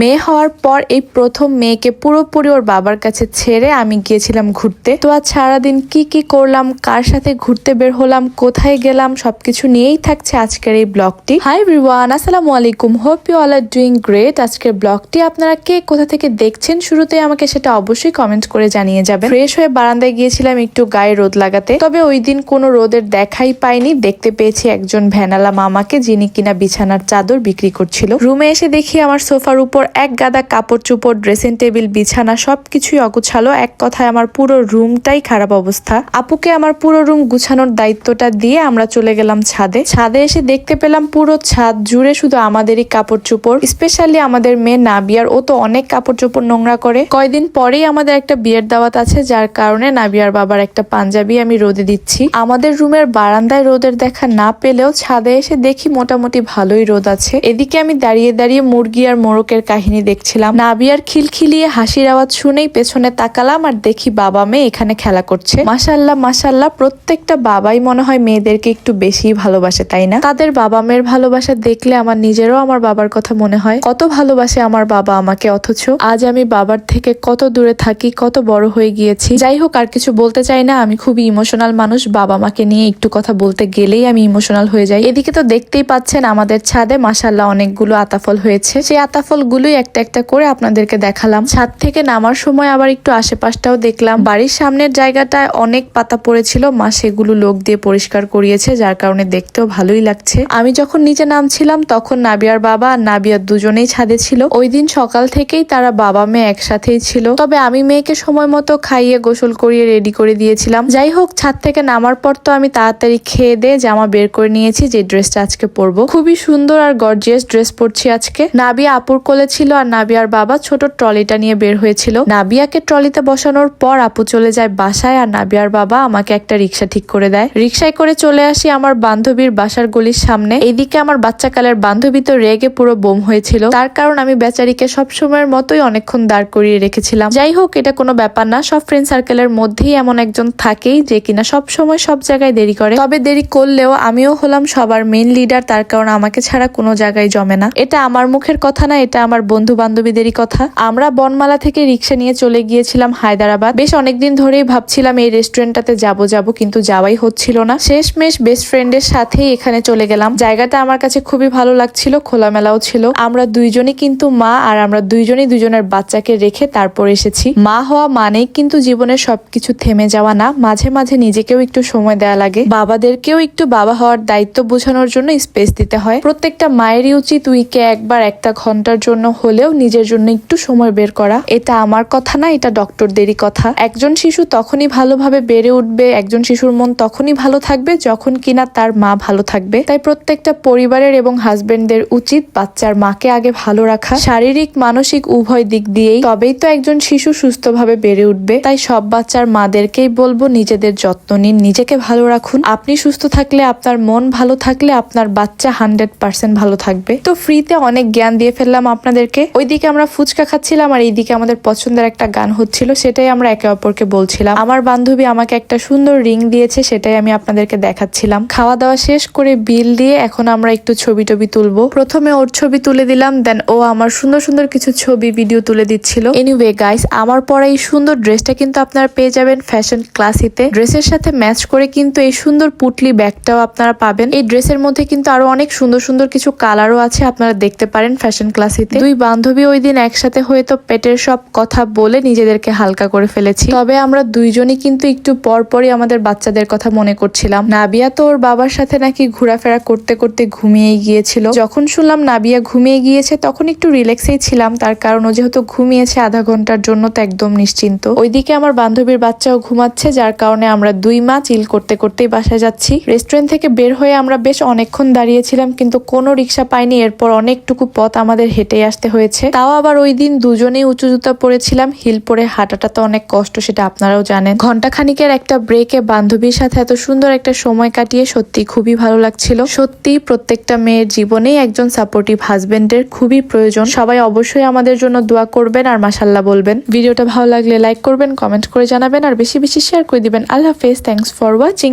মেয়ে হওয়ার পর এই প্রথম মেয়েকে পুরোপুরি ওর বাবার কাছে ছেড়ে আমি গিয়েছিলাম ঘুরতে। তো আজ সারাদিন কি কি করলাম, কার সাথে ঘুরতে বের হলাম, কোথায় গেলাম, সবকিছু নিয়েই থাকছে আজকের এই ব্লগটি। হাই এভরিওয়ান আসসালামু আলাইকুম। Hope you all are doing great আজকের ব্লগটি আপনারা কে কোথা থেকে দেখছেন শুরুতে আমাকে সেটা অবশ্যই কমেন্ট করে জানিয়ে যাবেন। ফ্রেশ হয়ে বারান্দায় গিয়েছিলাম একটু গায়ে রোদ লাগাতে। তবে ওই দিন কোনো রোদের দেখাই পাইনি। দেখতে পেয়েছি একজন ভ্যানালা মামাকে যিনি কিনা বিছানার চাদর বিক্রি করছিল। রুমে এসে দেখি আমার সোফার উপর এক গাদা কাপড় চোপড় ড্রেসিং টেবিল বিছানা সবকিছুই অগুছালো। এক কথায় আমার পুরো রুমটাই খারাপ অবস্থা। আপুকে আমার পুরো রুম গুছানোর দায়িত্বটা দিয়ে আমরা চলে গেলাম ছাদে। ছাদে এসে দেখতে পেলাম পুরো ছাদ জুড়ে শুধু আমাদেরই কাপড় চোপড় স্পেশালি আমাদের মেয়ে নাবিয়ার। ও তো অনেক কাপড় চোপড় নোংরা করে। কয়দিন পরেই আমাদের একটা বিয়ের দাওয়াত আছে, যার কারণে নাবিয়ার বাবার একটা পাঞ্জাবি আমি রোদে দিচ্ছি। আমাদের রুমের বারান্দায় রোদের দেখা না পেলেও ছাদে এসে দেখি মোটামুটি ভালোই রোদ আছে। এদিকে আমি দাঁড়িয়ে দাঁড়িয়ে মুরগি আর মোরকের কাহিনী দেখছিলাম। নাবিয়ার খিলখিলিয়ে হাসির আওয়াজ শুনেই পেছনে তাকালাম আর দেখি বাবা মেয়ে এখানে খেলা করছে। মাসাল্লাহ মাসাল্লাহ প্রত্যেকটা বাবাই মনে হয় মেয়েদেরকে একটু বেশি ভালোবাসে, তাই না? তাদের বাবা মেয়ের ভালোবাসা দেখলে আমার নিজেরও আমার বাবার কথা মনে হয়। কত ভালোবাসে আমার বাবা আমাকে, অথচ আজ আমি বাবার থেকে কত দূরে থাকি, কত বড় হয়ে গিয়েছি। যাই হোক, আর কিছু বলতে চাই না। আমি খুবই ইমোশনাল মানুষ। বাবা মাকে নিয়ে একটু কথা বলতে গেলেই আমি ইমোশনাল হয়ে যাই। এদিকে তো দেখতেই পাচ্ছেন, আমাদের ছাদে মাসাল্লাহ অনেকগুলো আতাফল হয়েছে। সেই আতাফল গুলোই একটা একটা করে আপনাদেরকে দেখালাম। ছাদ থেকে নামার সময় আবার একটু আশেপাশটাও দেখলাম। বাড়ির সামনের জায়গাটায় অনেক পাতা পড়েছিল। মা সেগুলো লোক দিয়ে পরিষ্কার করিয়েছে, যার কারণে দেখতেও ভালোই লাগছে। আমি যখন নিচে নামছিলাম, তখন নাবিয়ার বাবা আর নাবিয়ার দুজনেই ছাদে ছিল। ওই দিন সকাল থেকেই তারা বাবা, মেয়ে একসাথেই ছিল। তবে আমি মেয়েকে সময় মতো খাইয়ে গোসল করিয়ে রেডি করে দিয়েছিলাম। যাই হোক, ছাদ থেকে নামার পর তো আমি তাড়াতাড়ি খেয়ে দিয়ে জামা বের করে নিয়েছি যে ড্রেসটা আজকে পরবো। খুবই সুন্দর আর গর্জিয়াস ড্রেস পরছি আজকে। নাবিয়া আপুর কোলে ছিল আর নাবিয়ার বাবা ছোট ট্রলিটা নিয়ে বের হয়েছিল। নাবিয়াকে ট্রলিতে বসানোর পর আপু চলে যায় বাসায় আর নাবিয়ার বাবা আমাকে একটা রিক্সা ঠিক করে দেয়। রিক্সায় করে চলে আসি আমার বান্ধবীর বাসার গলির সামনে। এইদিকে আমার বাচ্চাকালের বান্ধবী তো রেগে পুরো বোম হয়েছিল। তার কারণ আমি বেচারিকে সব সময়ের মতোই অনেকক্ষণ দাঁড় করিয়ে রেখেছিলাম। যাই হোক, এটা কোনো ব্যাপার না। সব ফ্রেন্ড সার্কেলের মধ্যেই এমন একজন থাকেই যে কিনা সব সময় সব জায়গায় দেরি করে। তবে দেরি করলেও আমিও হলাম সবার মেন লিডার তার কারণ আমাকে ছাড়া কোনো জায়গায় জমে না। এটা আমার মুখের কথা না, এটা আমার বন্ধু বান্ধবীদেরই কথা। আমরা বনমালা থেকে রিক্সা নিয়ে চলে গিয়েছিলাম হায়দ্রাবাদ। বেশ অনেকদিন ধরেই ভাবছিলাম এই রেস্টুরেন্টটাতে যাব যাব, কিন্তু যাওয়াই হচ্ছিল না। শেষমেশ বেস্ট ফ্রেন্ডের সাথেই এখানে চলে গেলাম। জায়গাটা আমার কাছে খুবই ভালো লাগছিল, খোলামেলাও ছিল। আমরা দুইজনই কিন্তু মা আর আমরা দুইজনই দুজনের বাচ্চাকে রেখে তারপর এসেছি। মা হওয়া মানেই কিন্তু জীবনের সবকিছু থেমে যাওয়া না। মাঝে মাঝে নিজেকেও একটু সময় দেওয়া লাগে। বাবাদেরকেও একটু বাবা হওয়ার দায়িত্ব বোঝানোর জন্য স্পেস দিতে হয়। প্রত্যেকটা মায়েরই উচিত উইকে একবার একটা ঘণ্টার জন্য হলেও নিজের জন্য একটু সময় বের করা। এটা আমার কথা না, এটা ডক্টরদেরই কথা। একজন শিশু তখনই ভালোভাবে বেড়ে উঠবে, একজন শিশুর মন তখনই ভালো থাকবে যখন কিনা তার মা ভালো থাকবে। তাই প্রত্যেকটা পরিবারের এবং হাজবেন্ডদের উচিত বাচ্চার মাকে আগে ভালো রাখা। শারীরিক, মানসিক উভয় দিক দিয়েই তবেই তো একজন শিশু সুস্থভাবে বেড়ে উঠবে। তাই সব বাচ্চার মাদেরকেই বলব, নিজেদের যত্ন নিন, নিজেকে ভালো রাখুন। আপনি সুস্থ থাকলে আপনার মন ভালো থাকলে আপনার বাচ্চা হান্ড্রেড পার্সেন্ট ভালো থাকবে। তো ফ্রিতে অনেক জ্ঞান দিয়ে ফেললাম আপনাদেরকে, ওইদিকে আমরা ফুচকা খাচ্ছিলাম আর এইদিকে আমাদের পছন্দের একটা গান হচ্ছিল, সেটাই আমরা একে অপরকে বলছিলাম। আমার বান্ধবী আমাকে একটা সুন্দর রিং দিয়েছে, সেটাই আমি আপনাদেরকে দেখাচ্ছিলাম। খাওয়া দাওয়া শেষ করে বিল দিয়ে এখন আমরা একটু ছবি টবি তুলবো। প্রথমে ওর ছবি তুলে দিলাম দেন ও আমার সুন্দর সুন্দর কিছু ছবি ভিডিও তুলে দিচ্ছিল। এনিওয়ে গাইস আমার পরা এই সুন্দর ড্রেসটা কিন্তু আপনারা পেয়ে যাবেন ফ্যাশন ক্লাসিতে ড্রেসের সাথে ম্যাচ করে কিন্তু এই সুন্দর পুটলি ব্যাগটাও আপনারা পাবেন। এই ড্রেসের মধ্যে কিন্তু আরও অনেক সুন্দর সুন্দর কিছু কালারও আছে, আপনারা দেখতে পারেন ফ্যাশন ক্লাসিতে দুই বান্ধবী ওই দিন একসাথে হয়ে তো পেটের সব কথা বলে নিজেদেরকে হালকা করে ফেলেছি। তবে আমরা দুইজনই কিন্তু একটু পর পরই আমাদের বাচ্চাদের কথা মনে করছিলাম। নাবিয়া তো ওর বাবার সাথে নাকি ঘোরাফেরা করতে করতে ঘুমিয়ে গিয়েছিল। যখন শুনলাম নাবিয়া ঘুমিয়ে গিয়েছে, তখন একটু রিল্যাক্সেই ছিলাম। তার কারণ ও যেহেতু ঘুমিয়েছে আধা ঘণ্টার জন্য তো একদম নিশ্চিন্ত। ওইদিকে আমার বান্ধবীর বাচ্চাও ঘুমাচ্ছে, যার কারণে আমরা দুই মা চিল করতে করতেই বাসায় যাচ্ছি। রেস্টুরেন্ট থেকে বের হয়ে আমরা বেশ অনেকক্ষণ দাঁড়িয়েছিলাম, কিন্তু কোনো রিক্সা পাইনি। এরপর অনেকটুকু পথ আমাদের হেঁটে আসতে হয়েছে। তাও আবার ওই দিন দুজনেই উঁচু জুতা পরেছিলাম। হিল পরে হাঁটাটা তো অনেক কষ্ট, সেটা আপনারাও জানেন। ঘণ্টা খানিকের একটা ব্রেকে বান্ধবীর সাথে এত সুন্দর একটা সময় কাটিয়ে সত্যি খুবই ভালো লাগছিল। সত্যি প্রত্যেকটা মেয়ের জীবনেই একজন সাপোর্টিভ হাজবেন্ডের খুবই প্রয়োজন। সবাই অবশ্যই আমাদের জন্য দোয়া করবেন আর মাসাল্লাহ বলবেন। ভিডিওটা ভালো লাগলে লাইক করবেন কমেন্ট করে জানাবেন আর বেশি বেশি শেয়ার করে দিবেন। আল্লাহ হাফেজ। Thanks for watching